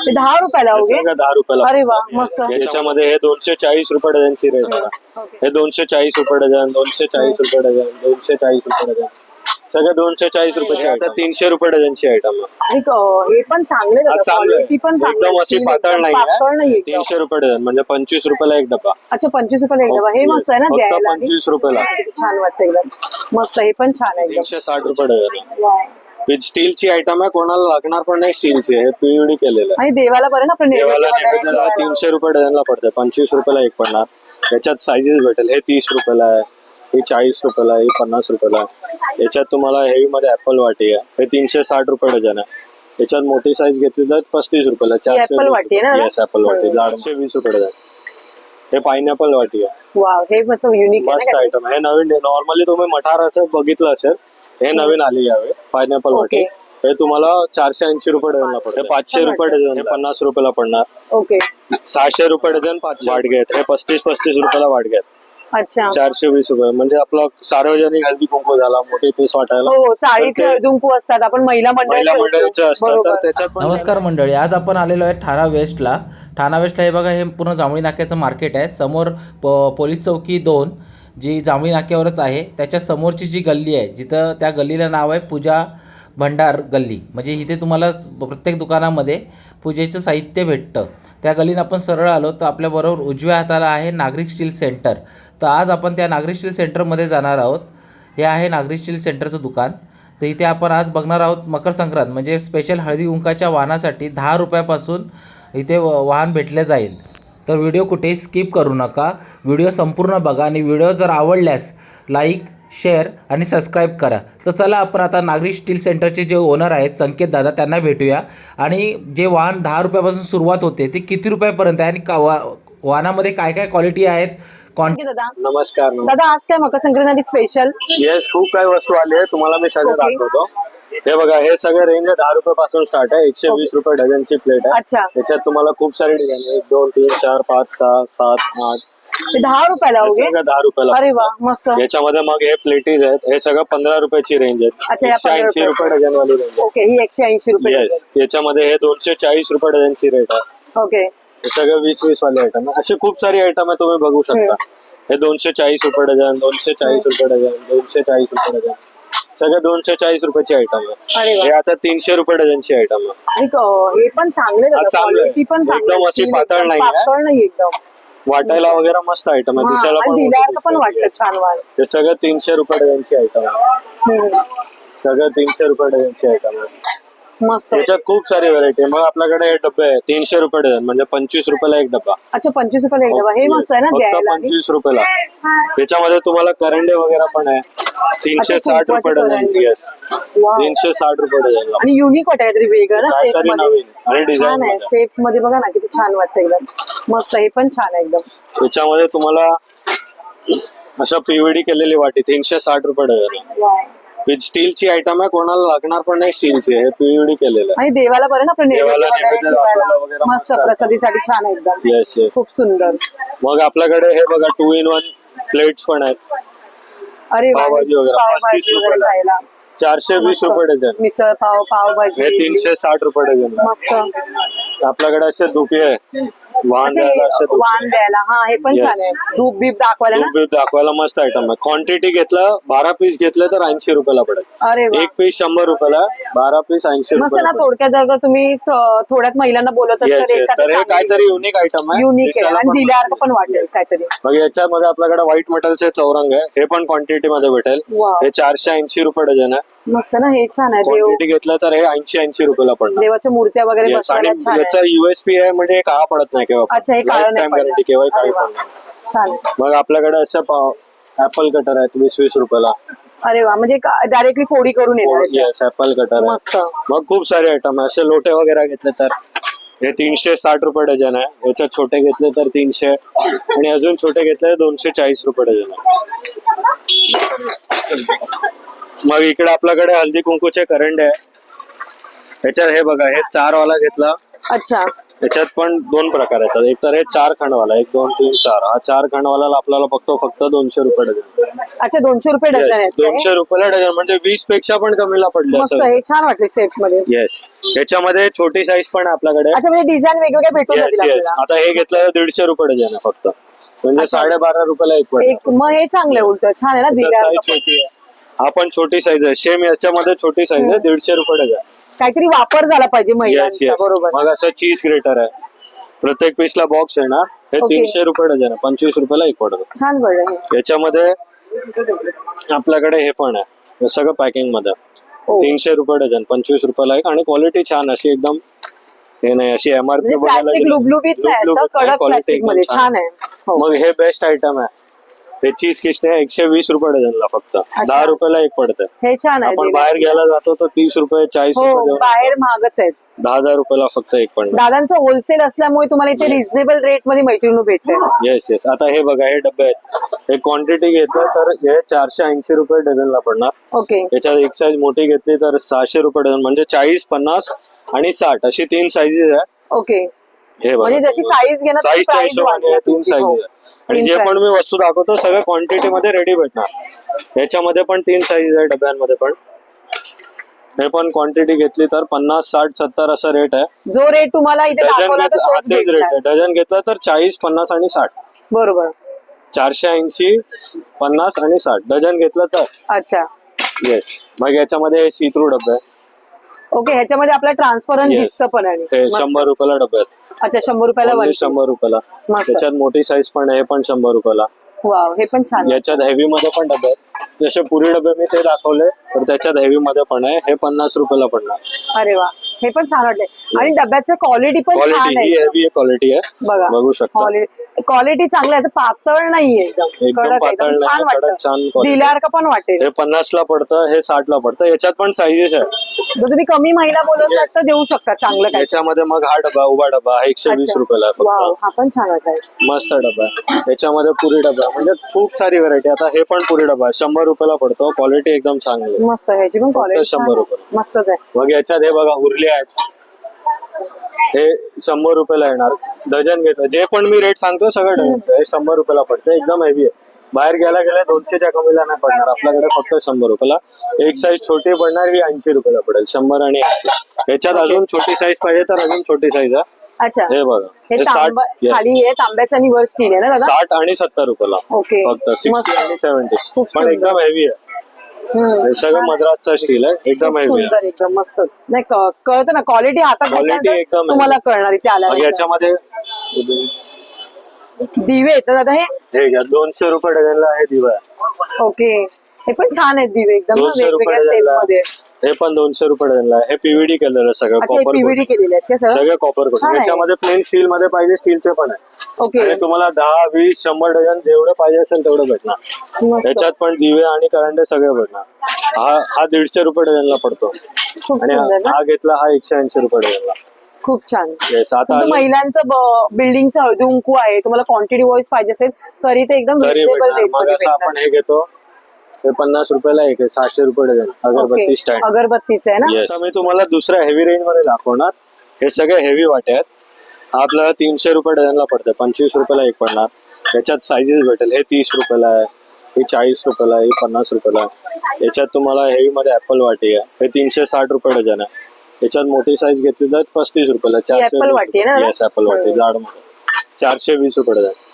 हे दहा रुपयाला हे अवघे सगळं दहा रुपयाला अरे वा. मस्त. याच्यामध्ये हे दोनशे चाळीस रुपये डझनची रेट आहे ओके. हे दोनशे चाळीस रुपये डझन दोनशे चाळीस रुपये डझन दोनशे चाळीस रुपये डझन सगळे दोनशे चाळीस रुपयाचे आता तीनशे रुपये डझनची आयटम आणि क- हे पण चांगले हा चांगलं आहे. क्वालिटी पण चांगली एकदम. अशी पातळ नाही पातळ नाही आहे एकदम. तीनशे रुपये डझन म्हणजे पंचवीस रुपयाला एक डबा अच्छा पंचवीस रुपयाला एक डबा हे मस्त आहे ना फक्त द्यायला आणि 25 रुपयाला. छान वाटतं एकदम मस्त हे पण छान आहे एकदम तीनशे साठ रुपये डझन आहे वाव. स्टीलची आयटम आहे कोणाला लागणार पण नाही स्टीलची हे पीयूडी केलेलं आहे. आणि देवाला बरं ना आपण नैवेद्य देवाला वगैरे नैवेद्याला ठेवायला. तीनशे रुपये डझनला पडते पंचवीस रुपयाला एक पडणार याच्यात साईजेस भेटेल हे तीस रुपयाला आहे हे चाळीस रुपयाला आहे हे पन्नास रुपयाला आहे. याच्यात तुम्हाला हेवी मध्ये ऍपल वाटी आहे हे तीनशे साठ रुपये डझन आहे. याच्यात मोठी साईज घेतली तर पस्तीस रुपयाला apple वाटी आहे ना? येस ऍपल वाटी चारशे वीस रुपये डझन हे पायनॅपल वाटी आहे. वाव हे मतलब युनिक आहे मस्त आयटम हे नवीन नॉर्मली तुम्ही मठाराचं बघितलं असेल हे नवीन आली यावे पायनॅपल वाटी. हे तुम्हाला चारशे ऐंशी रुपये डझनला पडते. पाचशे रुपये डझन. हे पन्नास रुपयाला पडणार. ओके सहाशे रुपये डझन पाच वाटगे आहेत हे पस्तीस पस्तीस रुपयाला वाटगे आहेत अच्छा. चारशे वीस रुपये. म्हणजे आपला सार्वजनिक हळदी कुंकू झाला मोठी पीस वाटायला. हो चाळीत दुंकू असतात. आपण महिला महिला मंडळ मंडळीचे असतात तर त्याच्यात पण नमस्कार मंडळी. आज आपण आलेलो आहे ठाणा वेस्टला. ठाणा वेस्टला हे बघा हे पूर्ण जांभळी नाक्याचं मार्केट आहे. समोर प पोलीस चौकी दोन. जी जांभळी नाक्यावरच आहे त्याच्या समोरची जी गल्ली आहे जिथं त्या गल्लीला नाव आहे पूजा भंडार गल्ली. म्हणजे इथे तुम्हाला प्रत्येक दुकानामध्ये पूजेचं साहित्य भेटतं. त्या गल्लीनं आपण सरळ आलो तर आपल्याबरोबर उजव्या हाताला आहे नागरिक स्टील सेंटर. तर आज आपण त्या नागरिक स्टील सेंटरमध्ये जाणार आहोत. हे आहे नागरिक स्टील सेंटरचं दुकान. तर इथे आपण आज बघणार आहोत मकर संक्रांत म्हणजे स्पेशल हळदी कुंकाच्या वाहनासाठी दहा रुपयापासून इथे व- वाहन भेटले जाईल. तर व्हिडिओ कुठेही स्किप करू नका. व्हिडिओ संपूर्ण बघा आणि व्हिडिओ जर आवडल्यास लाईक शेअर आणि सबस्क्राईब करा. तर चला आपण आता नागरिक स्टील सेंटरचे जे ओनर आहेत संकेत दादा त्यांना भेटूया. आणि जे वाहन दहा रुपयापासून सुरुवात होते ते किती रुपयापर्यंत आहे आणि का वा वाहनामध्ये काय काय क्वालिटी आहेत दादा. नमस्कार दादा आज काय मकर संक्रांती स्पेशल येस खूप काही वस्तू आली आहे. तुम्हाला मी सगळं. दाखवतो. हे बघा हे सगळं रेंज दहा रुपये पासून स्टार्ट आहे. एकशे वीस रुपये डझनची प्लेट आहे. अच्छा. त्याच्यात तुम्हाला खूप सारे डिझाईन आहे. एक दोन तीन चार पाच सहा सात आठ. दहा रुपयाला हे सगळं दहा रुपयाला. अरे वा मस्त. याच्यामध्ये मग हे प्लेटीज आहेत. हे सगळं पंधरा रुपयाची रेंज आहे या एकशे 15 ऐंशी रुपये डझन वाली रेंज ओके ही एकशे ऐंशी रुपये येस त्याच्यामध्ये हे दोनशे चाळीस रुपये डझनची रेट आहे. ओके हे सगळं वीस वीस वाले आयटम आहे. असे खूप सारे आयटम आहे तुम्ही बघू शकता. हे दोनशे चाळीस रुपये डझन दोनशे चाळीस रुपये डझन दोनशे चाळीस रुपये डझन. सगळे दोनशे चाळीस रुपयाची आयटम आहे. अरे वा. हे आता तीनशे रुपये डझनची आयटम आहे. आणि क- हे पण चांगले हा, चांगलं. आहे. पण चांगली एकदम आहे. अशी पातळ एकदम नाही आहे. पातळ नाही एकदम. वाटायला वगैरे मस्त आयटम आहे. हा, दिसायला आणि पण दिल्यावर मोठी पण दिसते. वाटतं छान वाल. ते सगळं तीनशे रुपये डझनची आयटम आहे. हम्म. सगळं तीनशे रुपये डझनची आयटम आहे. मस्त. त्याच्यात खूप सारी व्हरायटी मग आपल्याकडे हे डबे आहे. तीनशे रुपये डझन म्हणजे पंचवीस रुपयाला एक डबा. अच्छा पंचवीस रुपये एक डबा. हे मस्त आहे ना फक्त द्यायला? आणि- पंचवीस रुपयाला. त्याच्यामध्ये तुम्हाला करंडे वगैरे पण आहे. तीनशे साठ रुपये डझन. येस. तीनशे साठ रुपये डझन आणि युनिक वाटत काहीतरी वेगळं ना सेफ काहीतरी मध्ये. नवीन आणि डिझाईन आहे सेफमध्ये बघा ना किती छान वाटतं एकदम. मस्त हे पण छान आहे एकदम. त्याच्यामध्ये तुम्हाला अशा पीव्हीडी केलेली वाटी तीनशे साठ रुपये डझन. विथ स्टीलची आयटम आहे कोणाला लागणार पण नाही स्टीलची हे पीव्हीडी केलेलं आहे. आणि देवाला बरं ना आपण नैवेद्य देवाला वगैरे नैवेद्य ठेवायला दाखवायला वगैरे मस्त मस्त प्रसादीसाठी छान आहे एकदम. येस येस खूप सुंदर. मग आपल्याकडे हे बघा टू इन वन प्लेट्स पण आहेत. अरे पावभाजी वगैरे, पावभाजी पस्तीस वगैरे रुपयाला. खायला. चारशे वीस रुपये डझन. मिसळ पाव पावभाजी. हे तीनशे साठ रुपये डझन. मस्त. आपल्याकडे असे धुपे आहे. वाहन अच्छा, द्यायला असे हे धुपे वाण द्यायला हा हे पण Yes. छान आहे. धूप बीप दाखवायला ना? दाखवायला मस्त आयटम आहे. क्वांटिटी घेतलं बारा पीस घेतलं तर ऐंशी रुपयाला पडेल. अरे वा. एक पीस शंभर रुपयाला बारा पीस ऐंशी मस्त ना रुपयाला थोडक्यात जर तुम्ही थ- थोड्यात महिलांना बोलत येस येस तर हे काहीतरी युनिक आयटम आहे. युनिक आहे. दिसायला आणि पण दिल्यासारखं पण वाटेल. काहीतरी. मग याच्यामध्ये आपल्याकडे व्हाईट मेटलचे चौरंग आहे. हे पण क्वांटिटी मध्ये भेटेल. हे चारशे ऐंशी रुपये डझन आहे. मस्त ना हे छान आहे देव. क्वांटिटी घेतलं तर हे ऐंशी ऐंशी रुपयाला पडणार. देवाच्या मूर्त्या वगैरे Yes, आणि बसवायला छान याचा आहे युएसपी आहे म्हणजे हे काळा पडत नाही केव्हा अच्छा, हे काळं नाही पडणार. गॅरंटी केव्हा अरे काळी वा. पडणार छान. मग आपल्याकडे असं ऍपल कटर आहेत वीस वीस रुपयाला. अरे वा म्हणजे डायरेक्टली फोडी करून येणार याच्यात. येस ऍपल कटर मस्त. मग खूप सारे आयटम आहे. असे लोटे वगैरे घेतले तर हे तीनशे साठ रुपये डझन आहे. याच्यात छोटे घेतले तर तीनशे आणि अजून छोटे घेतले तर दोनशे चाळीस रुपये डझन आहे. मग इकडे आपल्याकडे हल्दी कुंकूचे करंडे आहे. याच्यात हे बघा हे चार वाला घेतला. अच्छा. याच्यात पण दोन प्रकार येतात. एक तर हे चार खंडवाला एक दोन तीन चार. हा चार खंडवाला आपल्याला बघतो फक्त दोनशे रुपये डझन. अच्छा दोनशे रुपये डझन Yes, आहेत का? दोनशे रुपयाला डझन. म्हणजे वीसपेक्षा पण कमीला पडले मस्त हे छान वाटले सेटमध्ये येस याच्यामध्ये छोटी साईज पण आहे आपल्याकडे. अच्छा म्हणजे डिझाईन वेगवेगळ्या भेटून येस जातील येस आपल्याला. आता हे घेतलं दीडशे रुपये डझन आहे फक्त. म्हणजे साडेबारा रुपयाला एक पडलं एक मग हे चांगलं उलट. छान आहे ना दिल्या साईज छोटी आहे. हा पण छोटी साईज आहे. सेम याच्यामध्ये छोटी साईज आहे. दीडशे रुपये काहीतरी वापर झाला पाहिजे येस महिलांचा येस बरोबर. मग असं चीज ग्रेटर आहे. प्रत्येक पीसला बॉक्स येणार हे Okay. तीनशे रुपये डझन आहे. पंचवीस रुपयाला एक पडतो छान हे याच्यामध्ये आपल्याकडे हे पण आहे. हे सगळं पॅकिंगमध्ये. हो. तीनशे रुपये डझन पंचवीस रुपयाला एक. आणि क्वालिटी छान अशी एकदम हे नाही अशी एमआरपी म्हणजे प्लास्टिक लुबलुबीत नाही. असं कडक प्लास्टिकमध्ये छान आहे. हो. मग हे बेस्ट आयटम आहे. हे चीज किसने एकशे वीस रुपये डझनला फक्त. दहा रुपयाला एक पडतं हे छान आहे आपण. बाहेर घ्यायला जातो तर तीस रुपये चाळीस रुपये हो देऊन बाहेर महागच आहेत. दहा हजार रुपयाला फक्त एक पडणार दादांचं होलसेल असल्यामुळे तुम्हाला इथे रिझनेबल रेटमध्ये मैत्रिणी भेटते येस येस आता हे बघा हे डबे आहेत. हे क्वांटिटी घेतलं तर हे चारशे ऐंशी रुपये डझनला पडणार. ओके. याच्यात एक साईज मोठी घेतली तर सहाशे रुपये डझन म्हणजे चाळीस पन्नास आणि साठ अशी तीन साईजेस आहे ओके. हे बघा. म्हणजे जशी size घेणार हे. तीन साईज आणि जे पण. मी वस्तू दाखवतो सगळं क्वांटिटी मध्ये रेडी भेटणार. याच्यामध्ये पण तीन साईज आहे डब्यांमध्ये पण. हे पण क्वांटिटी घेतली तर पन्नास साठ सत्तर असा रेट आहे. जो रेट तुम्हाला इथे तोच रेट. आहे. डझन घेतला तर चाळीस पन्नास आणि साठ. बरोबर. चारशे ऐंशी पन्नास आणि साठ. डझन घेतलं तर. अच्छा. येस मग याच्यामध्ये सी थ्रू डबे. आहे. ओके ह्याच्यामध्ये आपल्याला ट्रान्सपरंट. दिसतं पण हे मस्त. शंभर रुपयाला डबे आहेत. अच्छा शंभर रुपयाला वन शंभर रुपयाला. मस्त. त्याच्यात मोठी साईज पण आहे पण शंभर रुपयाला. वाव हे पण छान. याच्यात हेवी मध्ये पण डबे आहेत. जसे पुरी डबे मी ते दाखवले तर त्याच्यात हेवी मध्ये पण आहे. हे पन्नास रुपयाला पडणार. अरे वा. हे पण छान वाटले आणि डब्याचं क्वालिटी पण छान क्वालिटी ही आहे क्वालिटी आहे. बघा बघू शकता. क्वालिटी चांगली आहे पातळ नाहीये कडक एकदम छान वाटतं. का पण वाटेल. हे पन्नास ला पडतं हे साठ ला पडतं याच्यात पण साईजेस आहे जर तुम्ही कमी महिला बोलत तर देऊ शकता चांगलं काय. याच्यामध्ये मग हा डबा उभा डबा हा एकशे वीस रुपयाला हा पण छान वाटत मस्त डबा याच्यामध्ये पुरी डबा. म्हणजे खूप सारी व्हरायटी आता हे पण पुरी डबा शंभर रुपयाला पडतो. क्वालिटी एकदम चांगली आहे. मस्त ह्याची पण क्वालिटी शंभर रुपये. मस्तच आहे. मग याच्यात हे बघा उरले आहेत हे शंभर रुपयाला येणार. डझन घेतलं जे पण मी रेट सांगतो सगळं डझनचं हे शंभर रुपयाला पडतं एकदम हेवी आहे. बाहेर गेला गेला दोनशेच्या कमीला नाही पडणार. आपल्याकडे फक्त शंभर रुपयाला. एक साईज छोटी पडणार ही ऐंशी रुपयाला पडेल. शंभर आणि ऐंशी. याच्यात अजून छोटी साईज पाहिजे तर अजून छोटी साईज आहे. अच्छा. हे बघा. हे साठ तांबा yes. खाली हे तांब्याचा आणि वर स्टील आहे ना दादा? साठ आणि सत्तर रुपयाला. ओके फक्त सिक्स्टी मस्त. आणि सेव्हन्टी खूप पण सुंदर. एकदम हेवी आहे. हे सगळं मद्रासचा स्टील आहे. एकदम हेवी आहे. सुंदर एकदम मस्तच. नाही क- कळतं ना क्वालिटी हातात Quality घेतल्यानंतर एकदम आहे. तुम्हाला कळणार इथे मग आल्यानंतर याच्यामध्ये दिवे येतात दादा हे? हे घ्या दोनशे रुपये डझनला हे दिवा. आहे ओके. हे पण छान आहेत दिवे एकदम ना दोनशे रुपये वेगवेगळ्या सेट डझनला मध्ये हे पण दोनशे रुपये आहे. हे पीव्हीडी कलर आहे सगळं अच्छा हे कॉपर पीव्हीडी केलेले आहेत का सगळं? सगळे कॉपर छान आहे. याच्यामध्ये प्लेन स्टील मध्ये पाहिजे स्टीलचे पण आहे. ओके आणि तुम्हाला दहा वीस शंभर डझन जेवढे पाहिजे असेल तेवढं भेटणार. मस्त. याच्यात पण दिवे आणि करंडे सगळे भेटणार. हा हा दीडशे रुपये डझनला पडतो. खूप आणि सुंदर ना? हा घेतला हा एकशे ऐंशी रुपये डझनला. खूप छान. आता तुमचं महिलांचं बिल्डिंगचं हळदी कुंकू आहे. तुम्हाला क्वांटिटी वाईज पाहिजे असेल तरी ते एकदम तरी रिझनेबल भेटणार. रेट मग मध्ये असं आपण हे घेतो. हे पन्नास रुपयाला एक आहे सहाशे रुपये डझन अगरबत्ती स्टँड अगरबत्तीचं आहे ना? येस मी तुम्हाला दुसऱ्या हेवी रेंजमध्ये दाखवणार. हे सगळे हेवी वाटे आहेत. हा आपल्याला तीनशे रुपये डझनला पडतं पंचवीस रुपयाला एक पडणार. याच्यात साईजेस भेटेल. हे तीस रुपयाला आहे. हे चाळीस रुपयाला आहे. हे पन्नास रुपयाला आहे. याच्यात तुम्हाला हेवी मध्ये ऍपल वाटी आहे. हे तीनशे साठ रुपये डझन आहे. याच्यात मोठी साईज घेतली तर पस्तीस रुपयाला. apple वाटी आहे ना? येस ऍपल वाटी. जाडमध्ये चारशे वीस रुपये डझन.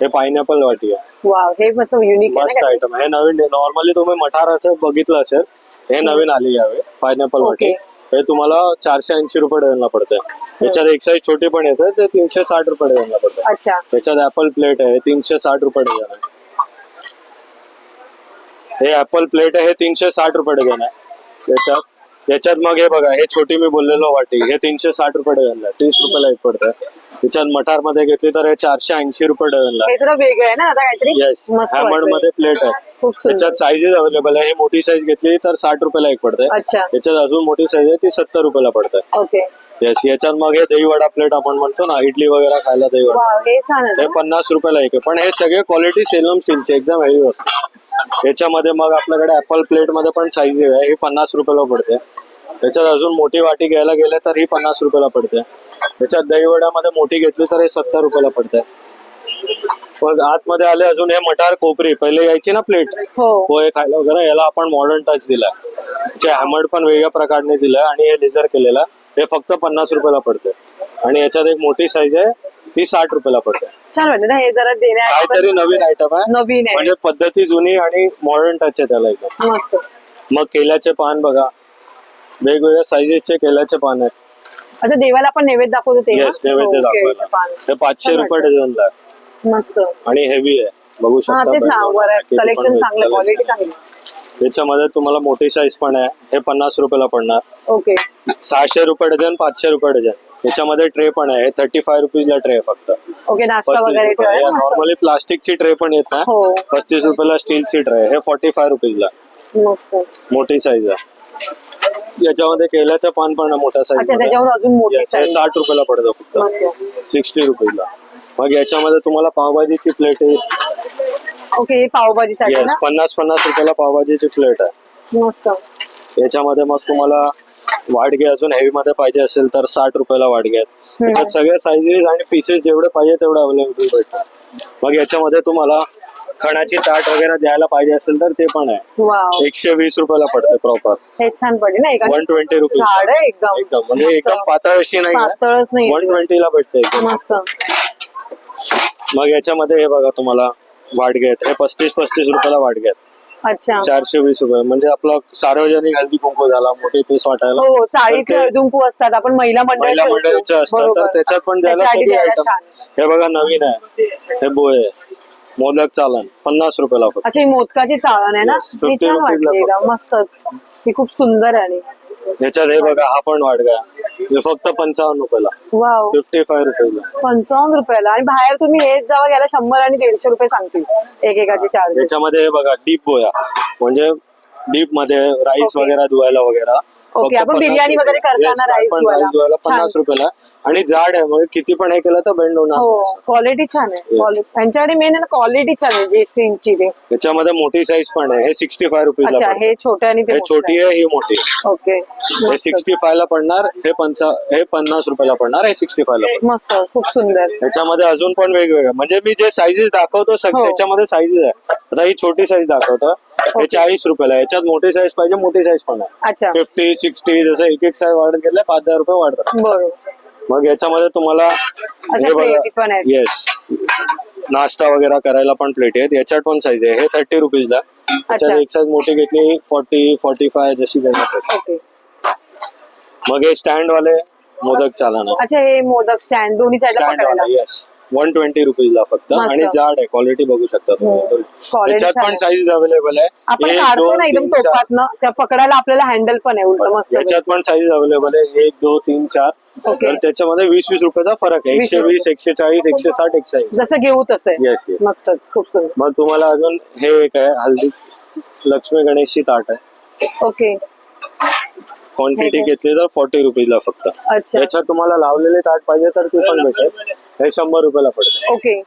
हे पायनॅपल वाटी आहे. वाव हे मतलब युनिक मस्त आहे. आयटम हे नवीन नॉर्मली तुम्ही मठाराचं बघितलं असेल हे नवीन आली यावे पायनॅपल वाटी. हे तुम्हाला चारशे ऐंशी रुपये डझनला पडतंय. याच्यात एक साईज छोटी पण येते ते तीनशे साठ रुपये डझनला पडतं अच्छा. त्याच्यात ऍपल प्लेट आहे तीनशे साठ रुपये डझन आहे. हे ऍपल प्लेट आहे हे तीनशे साठ रुपये डझन आहे. याच्यात याच्यात मग हे बघा हे छोटी मी बोललेलो वाटी हे तीनशे साठ रुपये डझनला तीस रुपयाला एक पडतं त्याच्यात मठारमध्ये घेतली तर हे चारशे ऐंशी रुपये डझनला आहे हे जरा वेगळं आहे ना आता काहीतरी येस मस्त हॅमंड वाटतंय. मध्ये प्लेट आहे. खूप सुंदर. त्याच्यात साईजेस अवेलेबल आहे. हे मोठी साईज घेतली तर साठ रुपयाला एक पडते. अच्छा. त्याच्यात अजून मोठी साईज आहे ती सत्तर रुपयाला पडते. ओके. येस याच्यात मग हे दही वडा प्लेट आपण म्हणतो ना इडली वगैरे खायला दही वडा वाव हे हे ना? पन्नास रुपयाला एक आहे. पण हे सगळे क्वालिटी सेलम स्टीलचे एकदम हेवी असते याच्यामध्ये मग आपल्याकडे ऍपल प्लेटमध्ये पण साईज आहे. ही पन्नास रुपयाला पडते. त्याच्यात अजून मोठी वाटी घ्यायला गेले तर ही पन्नास रुपयाला पडते. त्याच्यात दहीवड्यामध्ये मोठी घेतली तर हे सत्तर रुपयाला पडते. मग आतमध्ये आले अजून हे मटार कोपरी. पहिले यायची ना प्लेट हो. पोहे खायला वगैरे याला आपण मॉडर्न टच दिलाय जे हॅमर्ड पण वेगळ्या प्रकारने दिलंय आणि हे लेझर केलेलं. हे फक्त पन्नास रुपयाला पडते. आणि याच्यात एक मोठी साईज आहे ती साठ रुपयाला पडते. छान वाटतं ना हे जरा काहीतरी नवीन आयटम आहे. नवीन म्हणजे पद्धती जुनी आणि मॉडर्न टच आहे त्याला एकदम. मग केल्याचे पान बघा. वेगवेगळ्या साईजेसचे केल्याचे पान आहेत. अच्छा देवाला आपण नैवेद्य दाखवतो ते येस नैवेद्य दाखवायला. ते पाचशे रुपये डझनला आहे. मस्त. आणि हेवी आहे. बघू हा शकता तेच ना बघा. वर किती पण कलेक्शन mix चांगलं collection. क्वालिटी आहे. चांगली त्याच्यामध्ये तुम्हाला मोठी साईज पण आहे. हे पन्नास रुपयाला पडणार. ओके सहाशे रुपये डझन पाचशे रुपये डझन. त्याच्यामध्ये ट्रे पण आहे. थर्टी फाय रुपीजला ट्रे फक्त. ओके नाश्ता वगैरे ठेवायला मस्त. नॉर्मली प्लास्टिकची ट्रे पण येत ना हो. पस्तीस रुपयाला स्टीलची ट्रे हे फोर्टी फाय रुपीजला. मस्त. मोठी साईज आहे. याच्यामध्ये केल्याचं पान पण मोठ्या साईज अच्छा त्याच्यावर अजून मोठी साईज साठ रुपयाला पडतं फक्त. मस्त सिक्स्टी रुपीजला मग याच्यामध्ये तुम्हाला पावभाजीची प्लेट आहे. ओके हे पावभाजीसाठी येस ना? पन्नास पन्नास रुपयाला पावभाजीची प्लेट आहे. मस्त. याच्यामध्ये मग तुम्हाला वाडगे अजून हेवी मध्ये पाहिजे असेल तर साठ रुपयाला वाडगे आहेत. त्याच्यात सगळे साईजेस आणि पीसेस जेवढे पाहिजे तेवढे अवेलेबल भेटतात. मग याच्यामध्ये तुम्हाला खणाची ताट वगैरे द्यायला पाहिजे असेल तर ते पण आहे. एकशे वीस रुपयाला पडते प्रॉपर हे छान पडले ना एका वन ट्वेंटी रुपीज झाड आहे एकदम. एकदम. म्हणजे एकदम पातळ अशी नाही पातळच नाही वन ट्वेंटीला भेटते एकदम. मस्त. मग याच्यामध्ये हे बघा तुम्हाला वाडगे आहेत. हे पस्तीस पस्तीस रुपयाला वाडगे आहेत. अच्छा. चारशे वीस रुपये. म्हणजे आपलं सार्वजनिक हल्दी कुंकू झाला मोठी पीस वाटायला. हो चाळीत ते दुंकू असतात. आपण महिला मंडळ महिला. मंडळाचे असतात तर. त्याच्यात पण द्यायला सगळी आयटम. हे बघा नवीन आहे. हे बोय आहे. मोदक चालन. पन्नास रुपयाला फक्त. अच्छा ही मोदकाची चाळण आहे ना? Yes, 50 छान rupees ला वाटली. फक्त. एकदम मस्तच. ही खूप सुंदर आहे आणि याच्यात हे बघा हा पण वाडगा हे फक्त पंचावन्न रुपयाला. वाव. फिफ्टी फाय रुपयाला. पंचावन्न रुपयाला. आणि बाहेर तुम्ही हेच जेव्हा गेला शंभर आणि दीडशे रुपये सांगतील. एकेकाचे चार्जेस याच्यामध्ये हे बघा डीप बोया. म्हणजे डीपमध्ये राईस. वगैरे धुवायला वगैरे. फक्त आपण 50 बिर्याणी वगैरे. करताना छान. पन्नास रुपयाला आणि जाड आहे म्हणजे किती पण हे केलं तर बेंड होणार हो. क्वालिटी छान आहे. त्यांच्याकडे मेन आहे ना क्वालिटी छान आहे स्क्रीनची ते याच्यामध्ये मोठी साईज पण आहे. हे सिक्स्टी फाय पडतं. हे छोटे आणि हे छोटी आहे. ही मोठी. ओके हे सिक्स्टी फाय ला पडणार हे पंचा हे पन्नास रुपयाला पडणार हे सिक्स्टी फाय ला मस्त खूप सुंदर. याच्यामध्ये अजून पण वेगवेगळे. म्हणजे मी जे साईजेस दाखवतो हो. त्याच्यामध्ये साईजेस आहे. आता ही छोटी साईज दाखवतो. हे चाळीस रुपयाला. याच्यात मोठी साईज पाहिजे मोठी साईज पण आहे. अच्छा. फिफ्टी सिक्स्टी जसं एक एक साईज वाढत गेले पाच दहा रुपये वाढतात. बरोबर. मग याच्यामध्ये तुम्हाला अच्छा हे प्लेटी पण बघा आहेत येस नाश्ता वगैरे करायला पण प्लेट आहेत. याच्यात पण साईज आहे. हे थर्टी रुपीजला त्याच्यात अच्छा. एक साईज मोठी घेतली फोर्टी फोर्टी फाय जशी ओके मग हे स्टँड वाले मोदक चालना. अच्छा हे मोदक स्टँड दोन्ही साईडला स्टँड पकडायला. येस वन ट्वेंटी रुपीजला फक्त. मस्त. आणि जाड आहे क्वालिटी बघू शकता तुम्ही. Quality त्याच्यात छान पण आहे. साईज अवेलेबल आहे. आपण एक, काढतो दोन, ना एकदम तीन, चार. टोपात ना त्या पकडायला आपल्याला हँडल पण आहे उलट मस्त. याच्यात पण साईज अवेलेबल आहे. एक दोन तीन चार. Okay. तर त्याच्यामध्ये वीस वीस रुपयाचा फरक आहे. 20 एकशे वीस एकशे चाळीस एकशे साठ एकशे ऐंशी. जसं घेऊ तसं आहे. येस येस मस्तच खूप सुंदर. मग तुम्हाला अजून हे एक आहे हल्दी लक्ष्मी गणेशची ताट आहे. Okay quantity? घेतली तर फोर्टी रुपीजला फक्त. अच्छा. याच्यात तुम्हाला लावलेले ताट पाहिजे तर ते पण भेटेल. हे शंभर रुपयाला पडते. ओके.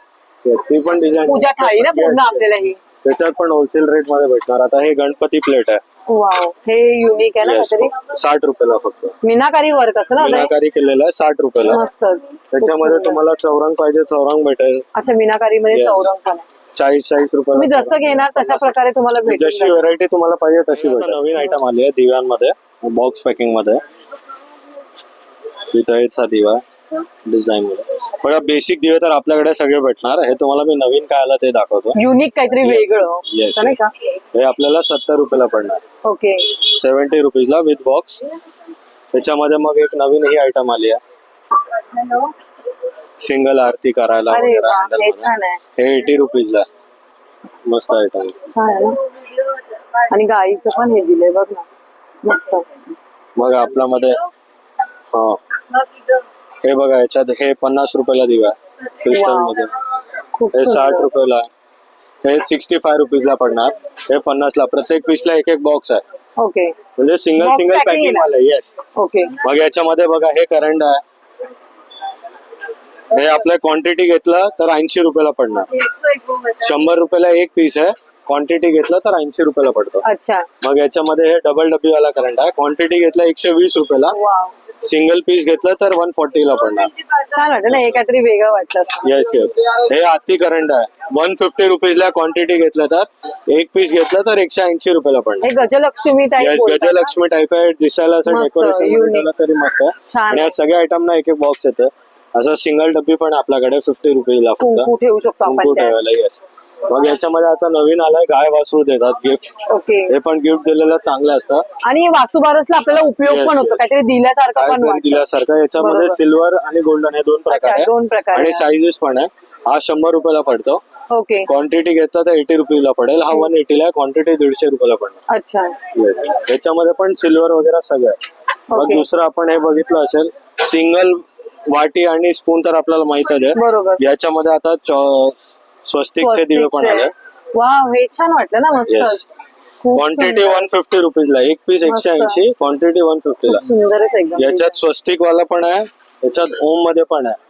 ती पण डिझाईन पूजा थाळी ना पूर्ण आपल्याला ही. त्याच्यात पण होलसेल रेटमध्ये भेटणार. आता हे गणपती प्लेट आहे. वाव. हे युनिक आहे ना Yes, काहीतरी? साठ रुपयाला फक्त. मीनाकारी वर्क असतं ना आता हे? मीनाकारी केलेलं आहे साठ रुपयाला. मस्तच खूप त्याच्यामध्ये सुंदर. तुम्हाला चौरंग पाहिजे चौरंग भेटेल. अच्छा मीनाकारी मध्ये Yes. चौरंग पण आहे. चाळीस चाळीस तुम्ही रुपयाला जसं घेणार तशा प्रकारे तुम्हाला भेटेल. जशी व्हरायटी तुम्हाला पाहिजे तशी भेटेल. नवीन आयटम आली आहे दिव्यांमध्ये. बॉक्स पॅकिंगमध्ये. पितळेचा दिवा डिझाईन मध्ये. पण बेसिक दिवे तर आपल्याकडे सगळे भेटणार. हे तुम्हाला मी नवीन काय आलं ते दाखवतो. युनिक काहीतरी वेगळं Yes, असं नाही का? हे आपल्याला सत्तर रुपयाला पडणार. ओके सेव्हन्टी रुपीजला विथ बॉक्स त्याच्यामध्ये मग एक नवीन ही आयटम आली आहे. सिंगल आरती करायला अरे वगैरे वा handle हे मध्ये. छान आहे. हे एटी रुपीजला मस्त आयटम छान आहे ना? आणि गाईचं पण हे दिलंय बघ ना. मस्त. मग आपल्यामध्ये हा. हे बघा याच्यात हे पन्नास रुपयाला दिवा क्रिस्टल. मध्ये हे साठ रुपयाला. हे सिक्स्टी फाय रुपीजला पडणार. हे पन्नासला. प्रत्येक पीसला एक एक बॉक्स आहे. ओके. म्हणजे सिंगल सिंगल पॅकिंग वाला येस ओके. मग याच्यामध्ये बघा हे करंट आहे. हे आपल्या क्वांटिटी घेतलं तर ऐंशी रुपयाला पडणार. शंभर रुपयाला एक पीस आहे. क्वांटिटी घेतलं तर ऐंशी रुपयाला पडतो. अच्छा. मग याच्यामध्ये हे डबल डब्बी वाला करंट आहे. क्वांटिटी घेतला एकशे वीस रुपयाला. वाव सिंगल पीस घेतलं तर वन ला पडणार. छान वाटतं ना हे काहीतरी वेगळं वाटलं. असं. येस येस हे हाती करंट आहे. वन फिफ्टी रुपीजला क्वांटिटी घेतलं तर एक पीस घेतलं तर एकशे ऐंशी रुपयाला पडणार. गजलक्ष्मी टाईप येस ना? गजलक्ष्मी टाईप आहे. दिसायला असं मस्त, डेकोरेशन. तरी मस्त आहे. छान. आणि या सगळ्या आयटम ना एक एक बॉक्स येतं. असं सिंगल डब्बी पण आहे आपल्याकडे फिफ्टी रुपीजला कुंकू फक्त ठेवू शकतो कुंकू आपण. ठेवायला येस मग याच्यामध्ये आता नवीन आलाय गाय वासरू देतात गिफ्ट ओके हे पण गिफ्ट दिलेलं चांगलं असतं. आणि वासुबारसला आपल्याला उपयोग Yes, पण होतो yes. काहीतरी दिल्यासारखं पण वाटतं. दिल्यासारखं. याच्यामध्ये बरोबर. सिल्वर आणि गोल्डन हे दोन प्रकार अच्छा, दोन प्रकार आहे आणि आहे. साईजेस पण आहे. हा शंभर रुपयाला पडतो. ओके क्वांटिटी घेतला तर एटी रुपीजला पडेल. हा वन एटीला क्वांटिटी दीडशे रुपयाला पडणार. अच्छा. याच्यामध्ये पण सिल्वर वगैरे सगळं आहे. मग Okay. दुसरं आपण हे बघितलं असेल सिंगल वाटी आणि स्पून तर आपल्याला माहितच आहे. बरोबर. याच्यामध्ये आता स्वस्तिकचे दिवे पण आले वा हे छान वाटलं ना मस्त. क्वांटिटी. वन फिफ्टी रुपीजला एक पीस एकशे. ऐंशी क्वांटिटी वन सुंदरच एकदम याच्यात स्वस्तिक वाला पण आहे याच्यात ओममध्ये पण आहे.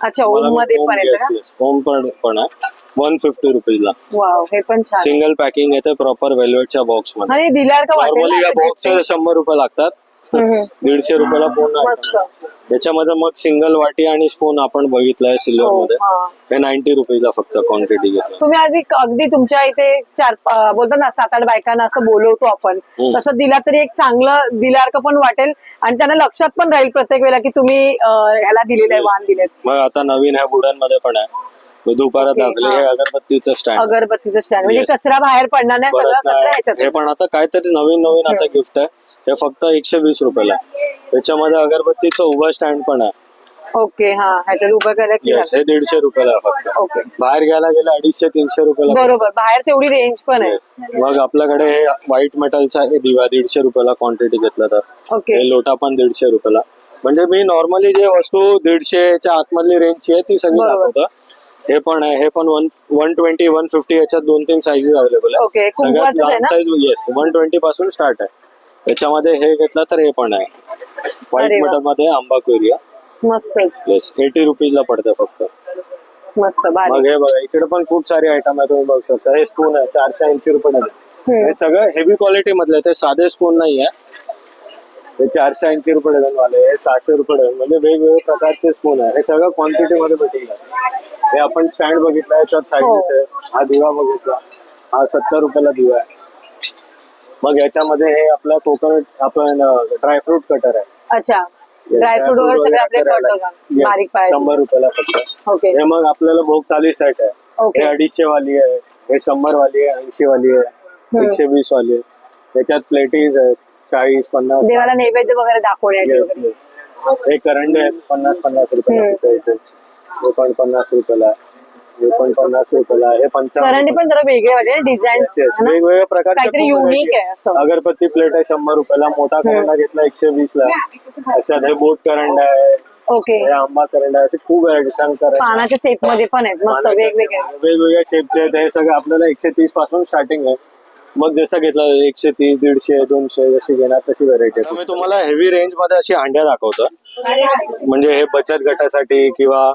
अच्छा ओममध्ये पण. ओम पण पण आहे. One fifty रुपीजला. वाव हे पण सिंगल पॅकिंग येते प्रॉपर वेल्वेटच्या बॉक्समध्ये. नॉर्मली या बॉक्सचे. शंभर रुपये लागतात. दीडशे रुपयाला पूर्ण मस्त. item. याच्यामध्ये मग सिंगल वाटी आणि स्पून आपण बघितलंय सिल्वर हो, मध्ये हा. हे नाईन्टी रुपीजला फक्त क्वांटिटी घेतलं तुम्ही आधी अगदी तुमच्या इथे चार अं, बोलतात ना सात आठ बायकांना असं बोलवतो आपण. हम्म. तसं दिला तरी एक चांगलं दिल्यासारखं पण वाटेल आणि त्यांना लक्षात पण राहील प्रत्येक वेळेला की तुम्ही अं, ह्याला दिलेलं आहे. वाण दिलेत मग आता नवीन ह्या वुडनमध्ये पण आहे. मी दुपारात Okay, दाखवले हा. हे अगरबत्तीचं स्टँड अगरबत्तीचं स्टँड म्हणजे Yes. कचरा बाहेर पडणार नाही सगळं कचरा ह्याच्यात हे पण आता काहीतरी नवीन नवीन आता गिफ्ट आहे. हे फक्त एकशे वीस रुपयाला आहे. त्याच्यामध्ये अगरबत्तीचं उभं स्टँड पण आहे. ओके हा ह्याच्यात उभं केलं की येस हे दीडशे रुपयाला आहे फक्त. ओके. बाहेर घ्यायला गेलं अडीचशे तीनशे रुपयाला बरोबर बाहेर तेवढी रेंज पण आहे. मग आपल्याकडे हे व्हाईट मेटलचा हे दिवा दीडशे रुपयाला क्वांटिटी घेतला तर. ओके. हे लोटा पण दीडशे रुपयाला. म्हणजे मी नॉर्मली जे वस्तू दीडशेच्या आतमधली रेंजची आहे ती सगळी बरोबर. दाखवतो. हे पण आहे. हे पण one one twenty one fifty याच्यात दोन तीन साईजेस अवेलेबल आहे Okay, सगळ्यात कुंकवाचंच आहे ना? साईज येस वन ट्वेंटी पासून स्टार्ट आहे. याच्यामध्ये हे घेतलं तर हे पण आहे. व्हाईट. मेटलमध्ये आंबा कोरिया. मस्त. येस एटी रुपीजला पडतं फक्त. मस्त मग हे बघा इकडे पण खूप सारे आयटम आहे तुम्ही बघू शकता. हे स्पून आहे चारशे ऐंशी रुपये. हे सगळं हेवी क्वालिटी मधले. ते साधे स्पून नाही आहे. हे चारशे ऐंशी रुपये डझन वाले हे सहाशे रुपये डझन. म्हणजे वेगवेगळ्या प्रकारचे स्पून आहे. हे सगळं क्वांटिटी मध्ये जातं. हे आपण स्टँड बघितला याच्यात साईजेस आहे हा दिवा बघितला. हा सत्तर रुपयाला दिवा आहे. मग याच्यामध्ये हे आपला कोकोनट आपण ड्रायफ्रूट कटर आहे. अच्छा. ड्रायफ्रूट वगैरे सगळे आपले का? बारीक पाहिजे शंभर रुपयाला फक्त. ओके हे मग आपल्याला भोग थाली सेट आहे. ओके हे अडीचशे वाली आहे. हे शंभर वाली आहे ऐंशी वाली आहे. एकशे वीस वाली आहे. त्याच्यात प्लेटीज आहेत. चाळीस पन्नास. देवाला नैवेद्य वगैरे दाखवण्यासाठी Yes, वगैरे. yes. हे करंडे आहेत. पन्नास पन्नास रुपयाला हम्म. तिथे इथे. हे पण पन्नास रुपयाला. आहे. हे पण पन्नास रुपयाला. हे पंचावन्न पण जरा वेगळे वाटते डिझाईन Yes, yes. वेगवेगळ्या प्रकारचे काहीतरी युनिक आहे असं. अगरबत्ती प्लेट आहे शंभर रुपयाला मोठा करंडा घेतला एकशे वीस ला अशात हे बोट करंडा आहे. ओके हे आंबा करंडा आहे. असे खूप व्हरायटी छान करंडा पानाच्या सेपमध्ये पण आहेत मस्त वेगवेगळे. वेगवेगळ्या शेपचे आहेत. हे सगळं आपल्याला एकशे तीसपासून स्टार्टिंग आहे. मग जसं घेतलं एकशे तीस दीडशे दोनशे जशी घेणार तशी व्हरायटी मी तुम्हाला हेवी रेंजमध्ये अशी अंड्या दाखवतो. म्हणजे हे बचत गटासाठी किंवा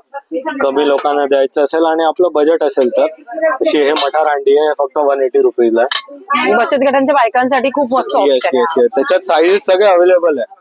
कमी लोकांना द्यायचं असेल आणि आपलं बजेट असेल तर अशी हे मठार अंडी आहे फक्त वन एटी रुपीजला बचत गटांच्या बायकांसाठी खूप मस्त येस येस आहे. येस त्याच्यात साईजेस सगळे अवेलेबल आहे.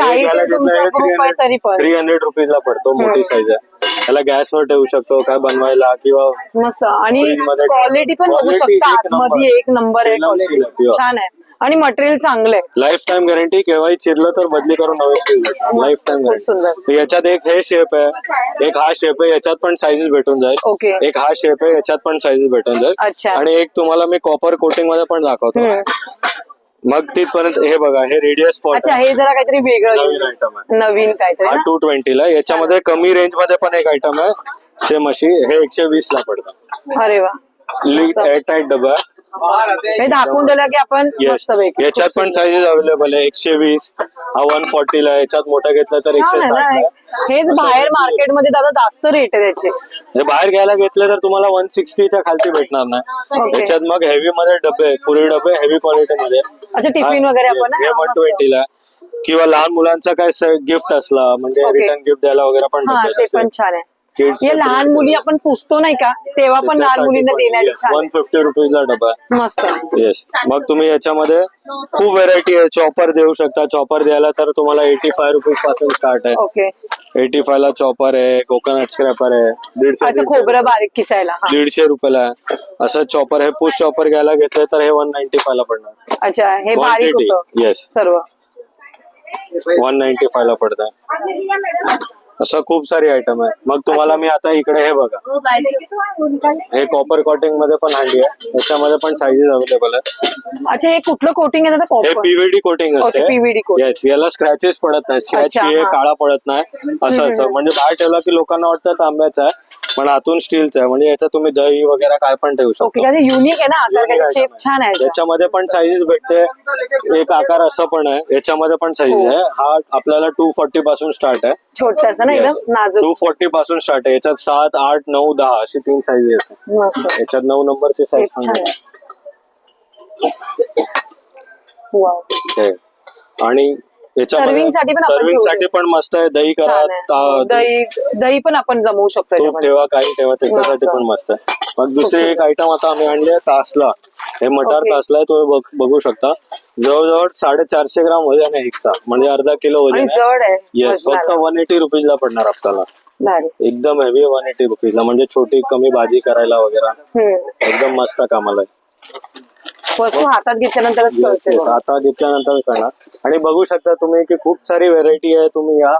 आहे थ्री हंड्रेड रुपीजला पडतो मोठी साईज आहे. त्याला गॅसवर ठेवू शकतो काय बनवायला किंवा मस्त. आणि क्वालिटी पण बघू Quality शकता एक आतमध्ये. एक नंबर आहे pure. छान आहे. आणि मटेरियल चांगलं आहे. लाईफ टाइम गॅरंटी केव्हाही चिरलं तर बदली करून नवीन लाईफ टाइम खूप सुंदर. गॅरंटी याच्यात एक हे शेप आहे. एक हा शेप आहे याच्यात पण साईजेस भेटून जाईल. ओके एक हा शेप आहे याच्यात पण साईजेस भेटून जाईल. अच्छा. आणि एक तुम्हाला मी कॉपर कोटिंगमध्ये पण दाखवतो. हम्म. मग तिथपर्यंत हे बघा हे रेडियस स्पॉट अच्छा हे जरा काहीतरी नवीन वेगळं आयटम आहे. नवीन काहीतरी. हा ना? टू ट्वेंटीला याच्यामध्ये कमी रेंजमध्ये पण एक आयटम आहे. सेम अशी. हे एकशे वीस ला पडतं. अरे वा. लीड डबा हे दाखवून दिलं की आपण येस मस्त पैकी याच्यात पण साईजेस अवेलेबल आहे. एकशे वीस. हा वन फोर्टी ला याच्यात मोठा घेतला तर एकशे आहे साठ ना ला हेच बाहेर मार्केटमध्ये दादा जास्त रेट आहे त्याचे म्हणजे बाहेर घ्यायला घेतलं तर तुम्हाला वन सिक्स्टीच्या खालती भेटणार नाही Okay. त्याच्यात मग हेवी मध्ये डबे पुरी डबे हेवी क्वालिटी मध्ये अच्छा टिफिन वगैरे आपण वन मस्त. ट्वेंटीला किंवा लहान मुलांचा काय गिफ्ट असला म्हणजे Okay. रिटर्न गिफ्ट द्यायला वगैरे पण हा डबे ते असेल. पण छान आहे हे लहान मुली आपण पुसतो नाही का? तेव्हा पण लहान मुलींना देण्याची छान. वन फिफ्टी रुपीजचा डबा आहे. मस्त. येस मग तुम्ही याच्यामध्ये खूप व्हेरायटी आहे. चॉपर देऊ शकता. चॉपर द्यायला तर तुम्हाला एटी फाय रुपीजपासून स्टार्ट आहे. ओके एटी फाय ला चॉपर आहे. कोकोनट स्क्रॅपर आहे. दीडशे अच्छा खोबरं बारीक किसायला. हा. दीडशे रुपयाला आहे. असं चॉपर हे पुश चॉपर घ्यायला घेतलं तर हे वन नाईन्टी फाय ला पडणार. अच्छा हे बारीक क्वांटिटी होतं. येस सर्व. वन नाईन्टी फाय ला पडतं असं खूप सारी आयटम आहे. मग तुम्हाला मी आता इकडे हे बघा. हे कॉपर कॉटिंगमध्ये पण हँडी आहे. त्याच्यामध्ये पण साईजेस अवेलेबल आहे अच्छा हे कुठलं कोटिंग आहे? हे कॉपर पीव्हीडी कोटिंग असते. Okay, PVD coating. Yes, याला स्क्रॅचेस पडत नाही स्क्रॅच अच्छा, हे हा. काळा पडत नाही. असं असं. म्हणजे बाहेर ठेवला की लोकांना वाटतं तांब्याचा आहे. पण आतून स्टीलचा आहे. म्हणजे याच्यात तुम्ही दही वगैरे काय पण ठेवू ओके शकतो युनिक आहे ना आकार Unique शेप. छान आहे याचा. याच्यामध्ये पण साईजेस भेटते. एक आकार असं पण आहे. याच्यामध्ये पण साईज हो. आहे. हा आपल्याला टू फोर्टी पासून स्टार्ट आहे. छोटासा ना? एकदम नाजूक. टू फोर्टी पासून स्टार्ट आहे. याच्यात सात आठ नऊ दहा अशी तीन आहेत. मस्त. याच्यात नऊ नंबरची साईज आहे. वाव आहे. आणि साठी पण सर्विंगसाठी पण मस्त आहे दही करा ता- दही दही पण आपण जमवू शकतो तूप याच्यामध्ये. ठेवा काही ठेवा त्याच्यासाठी. पण मस्त आहे मग दुसरी एक आयटम आता आम्ही आणली तासला हे मटार Okay. तासला आहे तो बघ- बघू शकता जवळजवळ साडेचारशे ग्राम वजन आहे एकचा म्हणजे अर्धा किलो आणि वजन जड आहे येस फक्त वजनाला. वन एटी रुपीजला पडणार आपल्याला भारी. एकदम हेवी वन एटी रुपीजला म्हणजे छोटी कमी भाजी करायला वगैरे हम्म. एकदम मस्त कामाला आहे वस्तू हातात घेतल्यानंतरच कळते. बघा. आता घेतल्यानंतर करणार आणि बघू शकता तुम्ही की खूप सारी व्हेरायटी आहे तुम्ही या.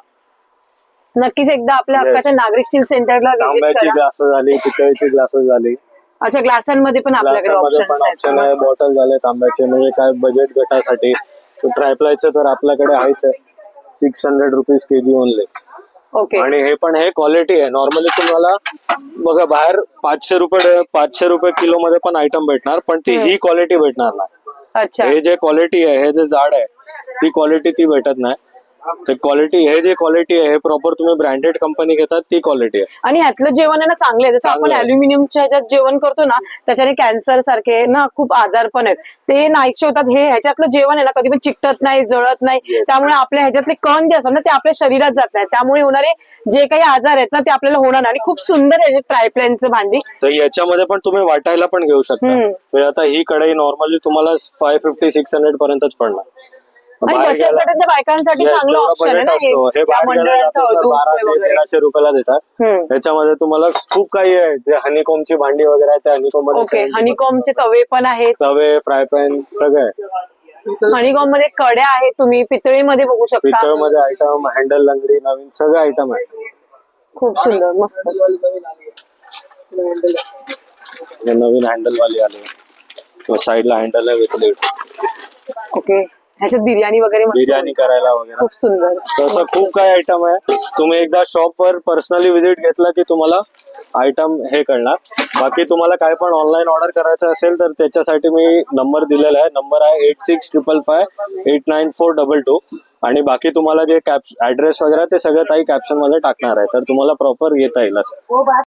नक्कीच एकदा आपल्या Yes. हक्काच्या नागरिक स्टील सेंटरला व्हिजिट तांब्याची करा. ग्लासेस झाली पितळेची ग्लासेस झाली अच्छा ग्लासांमध्ये पण आपल्याकडे ग्लासामध्ये ऑप्शन पण ऑप्शन आहे बॉटल झाले तांब्याचे म्हणजे काय बजेट गटासाठी. ट्रायप्लायचं तर आपल्याकडे आहेच आहे. Six hundred rupees KG only okay आणि हे पण हे क्वालिटी आहे. नॉर्मली तुम्हाला बघा बाहेर पाचशे रुपये पाचशे रुपये किलो मध्ये पण आयटम भेटणार पण ती ही क्वालिटी भेटणार नाही. अच्छा. हे जे क्वालिटी आहे हे जे जाड आहे ती क्वालिटी ती भेटत नाही. ते क्वालिटी हे जे क्वालिटी आहे हे प्रॉपर तुम्ही ब्रँडेड कंपनी घेतात ती क्वालिटी आहे. आणि ह्यातलं जेवण आहे ना चांगलं आहे. जसं आपण. अल्युमिनियमच्या ह्याच्यात जेवण करतो ना त्याच्याने कॅन्सर सारखे ना खूप आजार पण आहेत. ते नाहीसे होतात. हे ह्याच्यातलं जेवण आहे ना कधी पण चिकटत नाही जळत नाही. त्यामुळे आपल्या ह्याच्यातले कण जे असतात ना ते आपल्या शरीरात जात नाही त्यामुळे होणारे जे काही आजार आहेत ना ते आपल्याला होणार नाही. आणि खूप सुंदर आहे ट्रायप्लॅनचं भांडी. तर याच्यामध्ये पण तुम्ही वाटायला पण घेऊ शकता. म्हणजे आता ही कढई नॉर्मली तुम्हाला फाय फिफ्टी सिक्स हंड्रेड पर्यंतच पडणार. आणि बाहेर बायकांसाठी Yes, चांगलं तेवढा ऑप्शन आहे budget ना असतो. हे त्या बाहेर गेला मंडळांचं जातो तर अजून बाराशे वगैरे. तेराशे रुपयाला देतात. हम्म. त्याच्यामध्ये तुम्हाला खूप काही आहे. जे हनीकोमची भांडी वगैरे आहे त्या हनीकोम ओके मध्ये हनीकॉमचे तवे पण आहेत. तवे फ्राय पॅन सगळं आहे. हनीकॉममध्ये कडे आहेत तुम्ही पितळीमध्ये बघू शकता. पितळमध्ये आयटम हँडल लंगडी नवीन सगळे आयटम आहे खूप सुंदर मस्त हे नवीन हँडल वाली आले. साईडला हँडल आहे विथ ओके. ह्याच्यात बिर्याणी वगैरे मस्त बिर्याणी करायला वगैरे. खूप सुंदर. तसं खूप काही आयटम आहे. तुम्ही एकदा शॉप वर पर्सनली विजिट घेतला की तुम्हाला आयटम हे कळणार. बाकी तुम्हाला काय पण ऑनलाईन ऑर्डर करायचं असेल तर त्याच्यासाठी मी नंबर दिलेला आहे. नंबर आहे eight six triple five eight nine four double two आणि बाकी तुम्हाला जे कॅप ऍड्रेस वगैरे ते सगळं ताई कॅप्शनमध्ये टाकणार आहे. तर तुम्हाला प्रॉपर येता येईल असं.